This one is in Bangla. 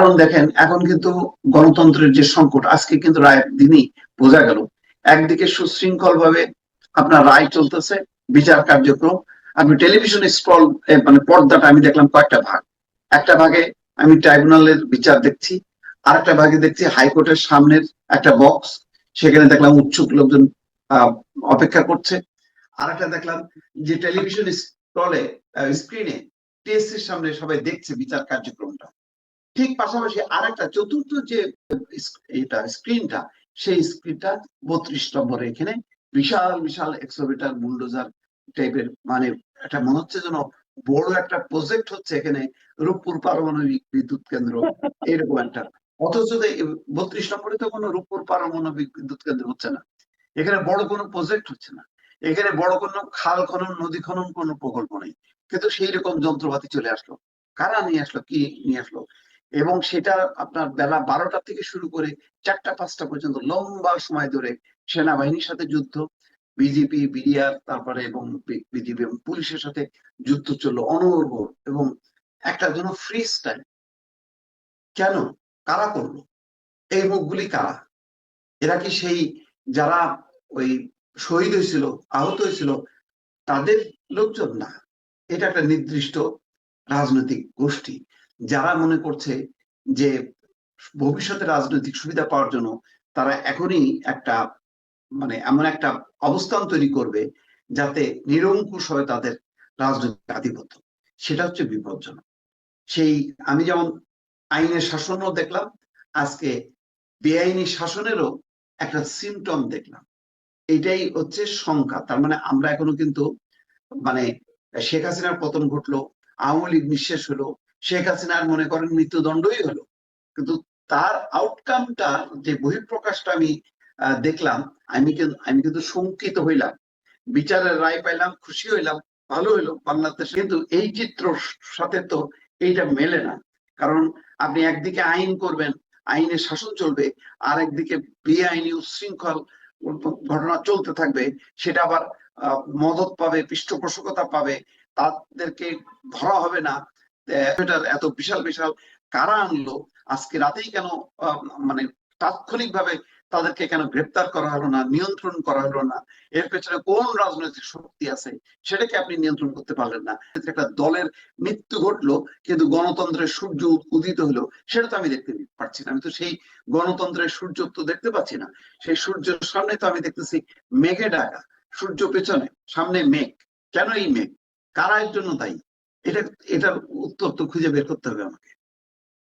কারণ দেখেন, এখন কিন্তু গণতন্ত্রের যে সংকট, আজকে কিন্তু রায়ের দিনই বোঝা গেল। একদিকে সুশৃঙ্খল ভাবে আপনার রায় চলতেছে, বিচার কার্যক্রম। আপনি টেলিভিশন স্ক্রল মানে পর্দাটা আমি দেখলাম কয়েকটা ভাগ। একটা ভাগে আমি ট্রাইব্যুনালের বিচার দেখছি আর একটা ভাগে দেখছি হাইকোর্টের সামনের একটা বক্স, সেখানে দেখলাম উৎসুক লোকজন অপেক্ষা করছে। আর একটা দেখলাম যে টেলিভিশন স্ক্রলে স্ক্রিনে টিএসসির সামনে সবাই দেখছে বিচার কার্যক্রমটা। ঠিক পাশাপাশি আর একটা চতুর্থ যে এটা স্ক্রিনটা, সেই স্ক্রিনটা বত্রিশ নম্বরে এখানে বিশাল বিশাল এক্সোভেটার বুলডোজার টাইপের মানে এটা মনে হচ্ছে যেন বড় একটা প্রজেক্ট হচ্ছে এখানে রূপপুর পারমাণবিক বিদ্যুৎ কেন্দ্র, এরকম একটা। অথচ বত্রিশ নম্বরে তো কোনো রূপপুর পারমাণবিক বিদ্যুৎ কেন্দ্র হচ্ছে না। এখানে বড় কোনো প্রজেক্ট হচ্ছে না। এখানে বড় কোনো খাল খনন, নদী খনন কোনো প্রকল্প নেই। কিন্তু সেই রকম যন্ত্রপাতি চলে আসলো। কারা নিয়ে আসলো? কি নিয়ে আসলো? এবং সেটা আপনার বেলা বারোটা থেকে শুরু করে চারটা, পাঁচটা পর্যন্ত লম্বা সময় ধরে সেনাবাহিনীর সাথে যুদ্ধ। বিজেপি, বিডিআর, তারপরে এবং বিজেপি এবং পুলিশের সাথে যুদ্ধ চলল অনর্ব এবং একটা যেন ফ্রি স্টাইল কেন? কারা করল? এই মুখগুলি কারা? এরা কি সেই যারা ওই শহীদ হয়েছিল, আহত হয়েছিল, তাদের লোকজন না? এটা একটা নির্দিষ্ট রাজনৈতিক গোষ্ঠী। যারা মনে করছে যে ভবিষ্যতে রাজনৈতিক সুবিধা পাওয়ার জন্য তারা এখনই একটা মানে এমন একটা অবস্থান তৈরি করবে যাতে নিরঙ্কুশ হয় তাদের রাজনৈতিক আধিপত্য। সেটা হচ্ছে বিপজ্জনক। সেই আমি যেমন আইনের শাসনও দেখলাম, আজকে বেআইনি শাসনেরও একটা সিমটম দেখলাম। এটাই হচ্ছে সংখ্যা তার মানে আমরা এখনও কিন্তু মানে শেখ হাসিনার পতন ঘটলো, আওয়ামী লীগ নিঃশেষ হলো শেখ হাসিনার মনে করেন মৃত্যুদণ্ডই হলো। কিন্তু তার আউটকামটা যে বহিঃপ্রকাশটা আমি দেখলাম, আমি কিন্তু আমি কিন্তু শঙ্কিত হইলাম। বিচারের রায় পাইলাম, খুশি হইলাম, ভালো হইল। বাংলাদেশ কিন্তু এই চিত্র সাথে তো এইটা মেলে না। কারণ আপনি একদিকে আইন করবেন আইনের শাসন চলবে আর একদিকে বেআইনি উচ্ছৃঙ্খল ঘটনা চলতে থাকবে, সেটা আবার মদত পাবে, পৃষ্ঠপোষকতা পাবে, তাদেরকে ধরা হবে না। এটার এত বিশাল বিশাল কারা আনলো? আজকে রাতেই কেন মানে তাৎক্ষণিক ভাবে তাদেরকে কেন গ্রেপ্তার করা হলো না, নিয়ন্ত্রণ করা হলো না? এর পেছনে কোন রাজনৈতিক শক্তি আছে? সেটাকে আপনি নিয়ন্ত্রণ করতে পারলেন না। একটা দলের মৃত্যু ঘটলো, কিন্তু গণতন্ত্রের সূর্য উদিত হলো, সেটা তো আমি দেখতে পাচ্ছি না। আমি তো সেই গণতন্ত্রের সূর্য তো দেখতে পাচ্ছি না। সেই সূর্যের সামনে তো আমি দেখতেছি মেঘে ডাকা সূর্য পেছনে, সামনে মেঘ। কেন এই মেঘ? কারা এর জন্য দায়ী? এটা এটার উত্তর তো খুঁজে বের করতে হবে আমাকে।